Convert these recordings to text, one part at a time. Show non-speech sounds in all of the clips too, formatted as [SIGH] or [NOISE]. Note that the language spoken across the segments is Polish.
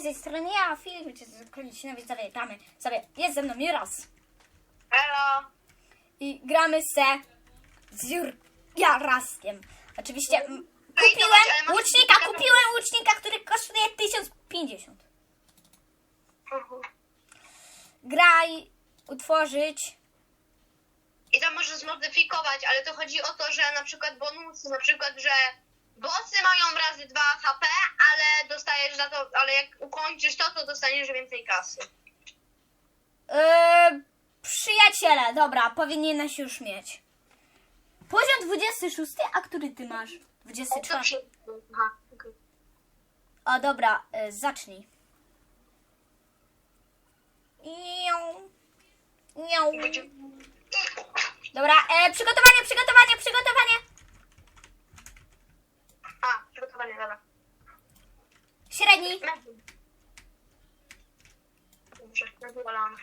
z tej strony ja, Filip, cię koniecznie widzowie, gramy sobie, jest ze mną Miros Elo. i gramy se z Juraskiem. Oczywiście mm, Ej, kupiłem łucznika, kupiłem łucznika, który kosztuje 1050. Mhm. Graj, utworzyć, I to możesz zmodyfikować, ale to chodzi o to, że na przykład bonusy, na przykład, że bossy mają razy 2 HP, ale dostajesz za to, ale jak ukończysz to, to dostaniesz więcej kasy. Yy, przyjaciele, dobra, powinieneś już mieć. Poziom 26, a który ty masz? To 24. przy... Aha, okej. O, dobra, y, zacznij. Dobra, e, przygotowanie, przygotowanie, przygotowanie. A, przygotowanie, dobra. Średni. Dobrze, zadowolona.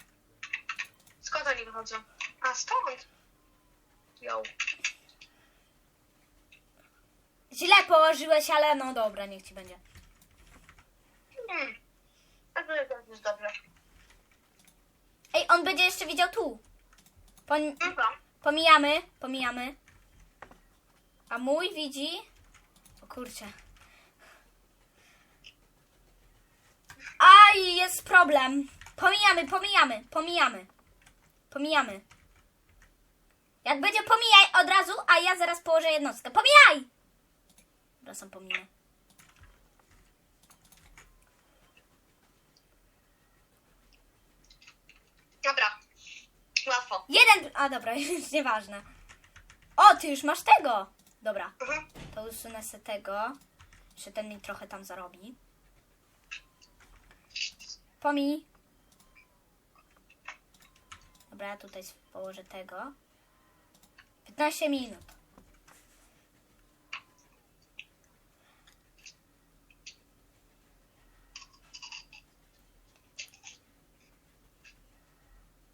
Skąd oni wychodzą? A, stąd. Yo. Źle położyłeś, ale no dobra, niech ci będzie. Hmm. A to jest- dobrze. Ej, on będzie jeszcze widział tu. Pom- Dobra. pomijamy, pomijamy. A mój widzi... O kurczę. Aj, jest problem. Pomijamy, pomijamy, pomijamy. Pomijamy. Jak będzie pomijaj od razu, a ja zaraz położę jednostkę. Pomijaj! Dobra, są pominę. Dobra. Łatwo. Jeden... A dobra, [LAUGHS] już nieważne. O, ty już masz tego! Dobra, Mhm. to usunę se tego. Że ten mi trochę tam zarobi. Pomij. Dobra, ja tutaj położę tego. 15 minut.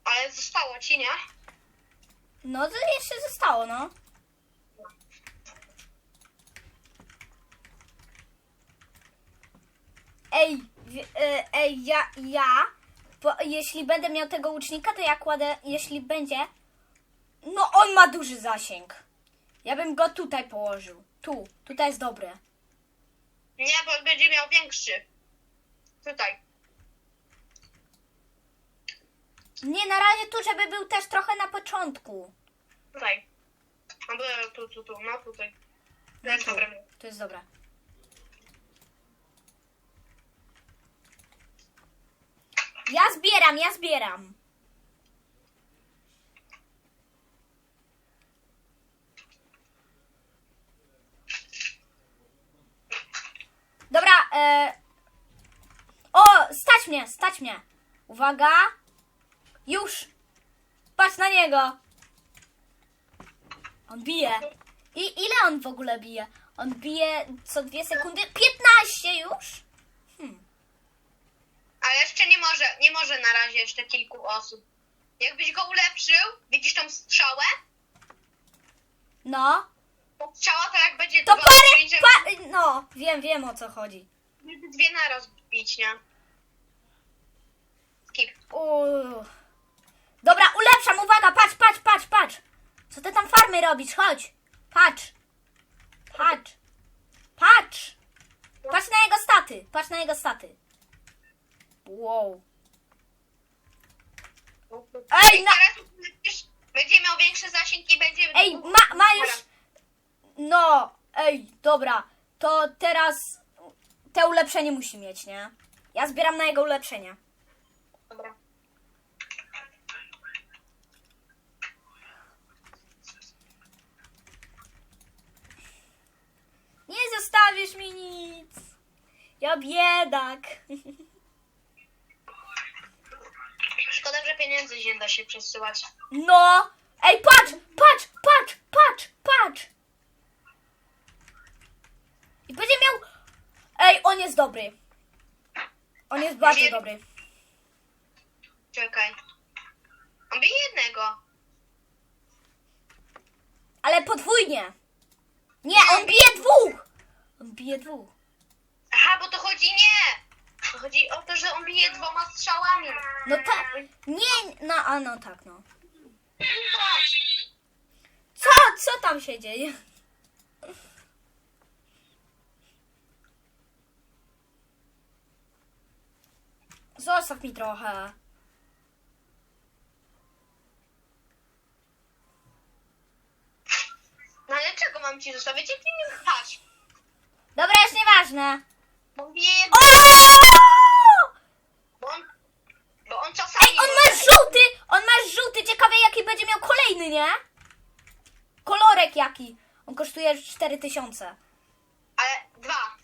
Ale zostało ci, nie? No to jeszcze zostało, no. Ej, ej, ja, ja, bo jeśli będę miał tego łucznika, to ja kładę, jeśli będzie, no on ma duży zasięg. Ja bym go tutaj położył. Tu, tutaj jest dobre. Nie, bo będzie miał większy. Tutaj. Nie, na razie tu, żeby był też trochę na początku. Tutaj. No tu, tu, tu, no tutaj. To jest dobre. To jest dobre. Ja zbieram, ja zbieram. Dobra, e... O, stać mnie, stać mnie. Uwaga. Już. Patrz na niego. On bije. I ile on w ogóle bije? On bije co dwie sekundy? 15 już? Ale jeszcze nie może, nie może na razie jeszcze kilku osób. Jakbyś go ulepszył, widzisz tą strzałę? No. To strzała to jak będzie To dwa, parę... żeby Pa, no, wiem, wiem o co chodzi. żeby dwie naraz bić, nie? Skip. Uuu. Dobra, ulepszam, uwaga, patrz, patrz, patrz, patrz. Co ty tam farmy robisz? Chodź. Patrz. Patrz. Patrz. Patrz na jego staty. Patrz na jego staty. Wow. Ej, na... teraz będzie miał większy zasięg i będzie... Ej, ma, ma już... No, ej, dobra. To teraz te ulepszenie musi mieć, nie? Ja zbieram na jego ulepszenie. Dobra. Nie zostawisz mi nic. Ja biedak. [LAUGHS] nie da się przesyłać. No! Ej, patrz, patrz, patrz, patrz, patrz! I będzie miał... Ej, on jest dobry. On jest bardzo Wiem. dobry. Czekaj. On bije jednego. Ale podwójnie. Nie, on bije dwóch. On bije dwóch. Aha, bo to chodzi nie! To chodzi o No tak. Nie, no, a no tak, no. Co? Co tam się dzieje? Zostaw mi trochę. No ale czego mam ci zostawić? Jak ty nie patrz. Dobra, jest nieważne. Bo wie, O! bo on, bo on czasami... Ej, on ma żółty! On ma żółty, ciekawe jaki będzie miał kolejny, nie? Kolorek jaki. On kosztuje 4000. Ale dwa.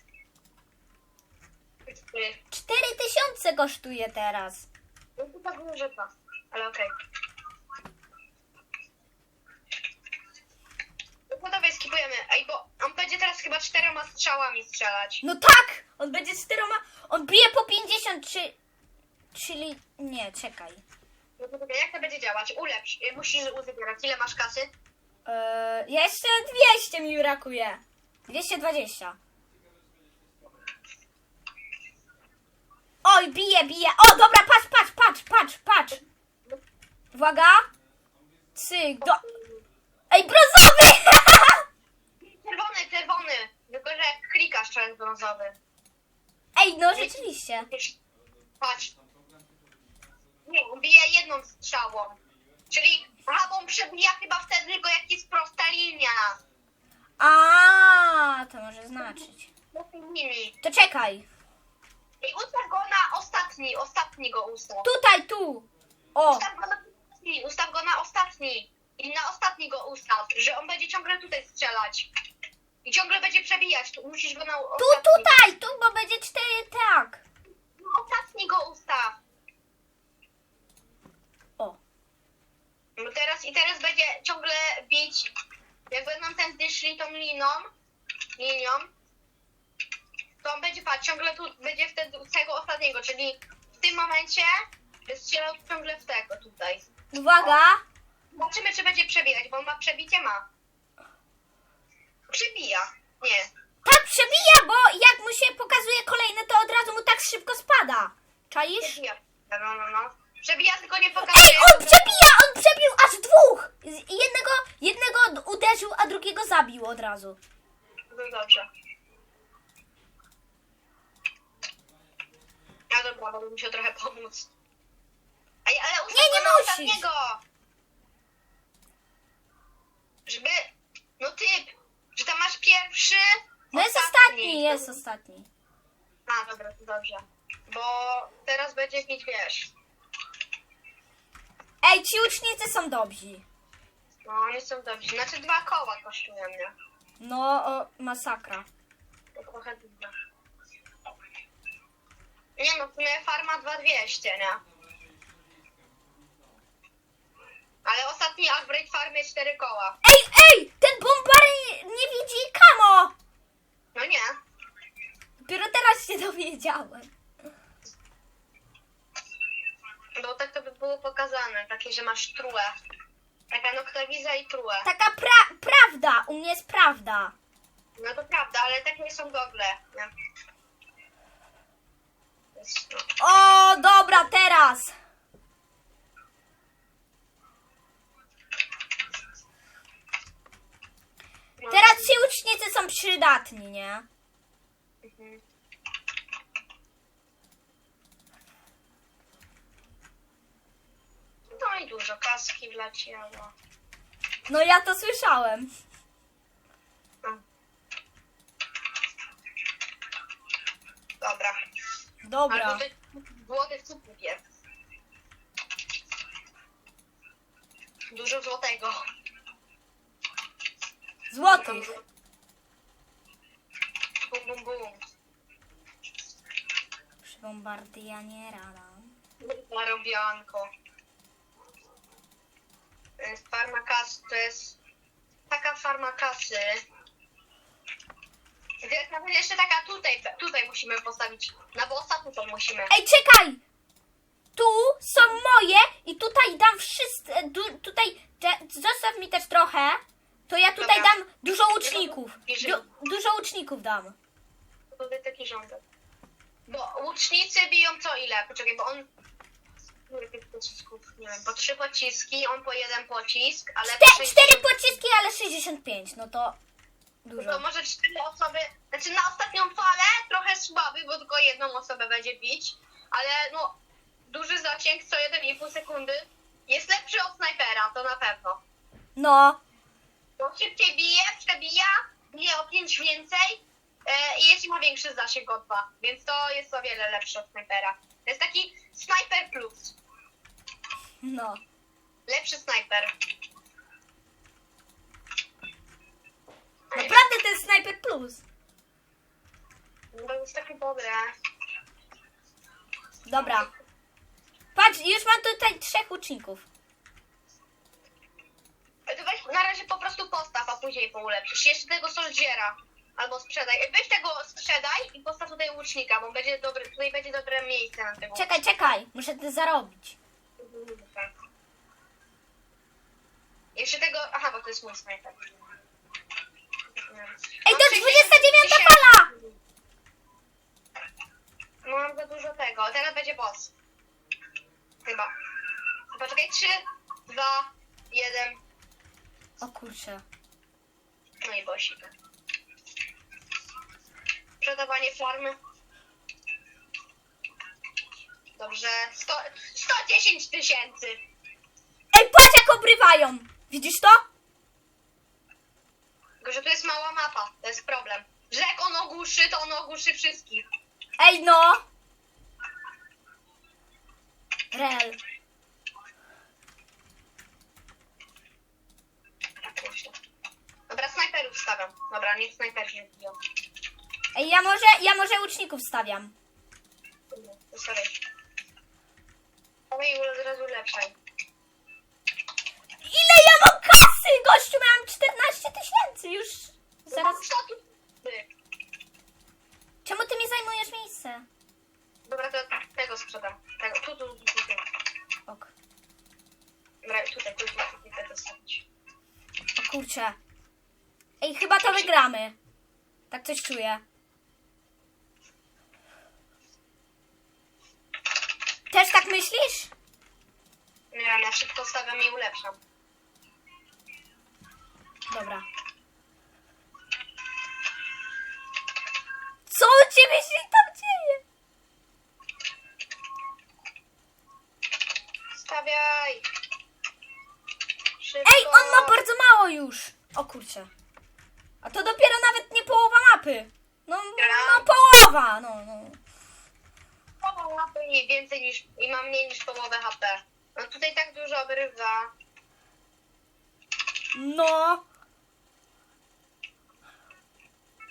4000 kosztuje teraz. No to tak było, że dwa. Ale okej. No to dawaj, skipujemy. Ej, bo on będzie teraz chyba czterema strzałami strzelać. No tak! On będzie z czteroma. On bije po 50, czy. Czyli. Nie, czekaj. No to czekaj, jak to będzie działać? Ulepsz. Y, Musisz uzbierać. Ile masz kasy? Eee, jeszcze 200 mi brakuje. 220. Oj, bije, bije. O, dobra, patrz, patrz, patrz, patrz, patrz. Uwaga. Cyk, do... Ej, brązowy! [LAUGHS] Czerwony, czerwony. Tylko, że klikasz to jest brązowy. Ej, no rzeczywiście. Patrz. Nie, bije jedną strzałą. Czyli, on przebija chyba wtedy tylko jak jest prosta linia. A, to może znaczyć. To czekaj. I ustaw go na ostatni, ostatni go ustaw. Tutaj, tu. O, Ustaw go na ostatni, ustaw go na ostatni. I na ostatni go ustaw, że on będzie ciągle tutaj strzelać. I ciągle będzie przebijać, tu musisz go na tu, ostatni. tutaj, tu, bo będzie cztery, tak. Na ostatni go ustaw. O, No teraz i teraz będzie ciągle bić, jak będą tędy szli tą liną, linią, to on będzie patrz, ciągle tu będzie wtedy tego ostatniego, czyli w tym momencie strzelał ciągle w tego tutaj. uwaga. Zobaczymy, czy będzie przebijać, bo on ma przebicie, ma. Przebija. Nie. Tak przebija, bo jak mu się pokazuje kolejny, to od razu mu tak szybko spada. Czaisz? Przebija. No, no, no. Przebija, tylko nie pokazuje. Ej, on przebija! On przebił aż dwóch! Z- Jednego, jednego uderzył, a drugiego zabił od razu. No dobrze. A dobra, będę musiał trochę pomóc. Ej, ale ustaw Nie, nie go na musisz. ostatniego. Żeby... No typ, że tam masz pierwszy, No jest ostatni, jest ostatni. A, dobra, to dobrze. Bo teraz będzie mieć, wiesz... Ej, ci ucznicy są dobrzy. No, oni są dobrzy. Znaczy dwa koła kosztują mnie. No, o, masakra. To trochę dużo. Nie no, w sumie farma 2200, nie? Ale ostatni upgrade farmy 4 koła. Ej, ej! Ten bombar nie, nie widzi kamo! No nie. Dopiero teraz się dowiedziałem. Bo tak to by było pokazane, takie, że masz trułę. Taka noktowiza i trułę. Taka pra prawda, u mnie jest prawda. No to prawda, ale takie nie są gogle. Nie? Jest, no. O, dobra, teraz. No. Teraz ci ucznicy są przydatni, nie? Mhm. No i dużo kaski wleciało. No ja to słyszałem. Dobra. Dobra. Albo ty złotych cupów jest. Dużo złotego. Złotych. Bum, bum, bum. Przy bombardianie rada. Zarobianko. To jest farma kasy, to jest taka farma kasy. To jest nawet jeszcze taka tutaj, tutaj musimy postawić. Na bo ostatnią to musimy. Ej, czekaj! Tu są moje i tutaj dam wszystkie. Tutaj te, zostaw mi też trochę. To ja tutaj Dobra. dam dużo łuczników. Du, dużo łuczników dam. Tutaj taki rządek. Bo łucznicy biją co ile? Poczekaj, bo on... Tych pocisków? Nie wiem, po trzy pociski, on po jeden pocisk, ale po Te, 60 cztery pociski, ale 65, no to To dużo. może cztery osoby, znaczy na ostatnią falę trochę słaby, bo tylko jedną osobę będzie bić, ale no duży zasięg co 1,5 sekundy jest lepszy od snajpera, to na pewno. No, Bo szybciej bije, przebija, bije o 5 więcej e, i jeszcze ma większy zasięg od 2, więc to jest o wiele lepsze od snajpera. To jest taki snajper plus, no. lepszy snajper. Naprawdę to jest Sniper Plus. To jest takie dobre. Dobra. Patrz, już mam tutaj trzech łuczników. To weź na razie po prostu postaw, a później poulepszysz. Jeszcze tego soldiera. Albo sprzedaj. Weź tego sprzedaj i postaw tutaj łucznika, bo będzie dobry, tutaj będzie dobre miejsce na tego Czekaj, czekaj, muszę to zarobić. Jeszcze tego... Aha, bo to jest mój snajper. Ej, Mam to 60 29 tysięcy. fala! No, Mam za dużo tego. Teraz będzie boss. Chyba. Poczekaj, 3, 2, 1. O kurczę. No i bossik. Sprzedawanie farmy. Dobrze. 100, 110 tysięcy. Ej, patrz jak obrywają! Widzisz to? Tylko, że to jest mała mapa. To jest problem. Że jak on ogłuszy, to on ogłuszy wszystkich. Ej, no! Rel. Dobra, snajperów stawiam. Dobra, niech snajperzy nie biją. Ej, ja może, ja może łuczników stawiam. Sorry. Oj, od razu lepszej. Ile ja mam kasy? Gościu, miałam 14 tysięcy już. Zaraz. Co tu? Ty. Czemu ty mi zajmujesz miejsce? Dobra, to tego sprzedam. Tego, tu, tu, tu, tu. tu. Ok. Dobra, tutaj, tu, tu, tu, tu, stawić. O kurczę. Ej, chyba to wygramy. Tak coś czuję. Też tak myślisz? Szybko stawiam i ulepszam. Dobra. Co u ciebie się tam dzieje? Stawiaj! Szybko! Ej, on ma bardzo mało już. O kurczę. A to dopiero nawet nie połowa mapy. No, no połowa, no, no. Połowę mapy i więcej niż... i ma mniej niż połowę HP. No tutaj tak dużo obrywa. No.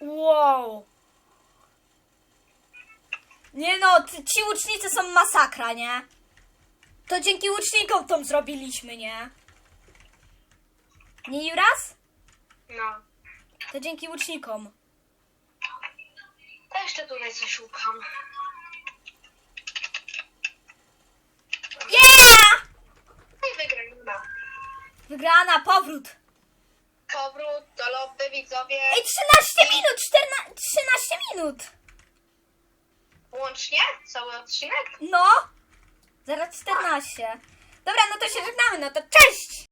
Wow. Nie no, ci łucznicy są masakra, nie? To dzięki łucznikom to zrobiliśmy, nie? Nie Juras? No. To dzięki łucznikom. To jeszcze tutaj coś szukam. Yeah! No i wygrana. Wygrana, powrót. Powrót do lobby, widzowie. Ej, 13 minut, 14, 13 minut. Łącznie? Cały odcinek? No. Zaraz 14. Dobra, no to się żegnamy, no to cześć!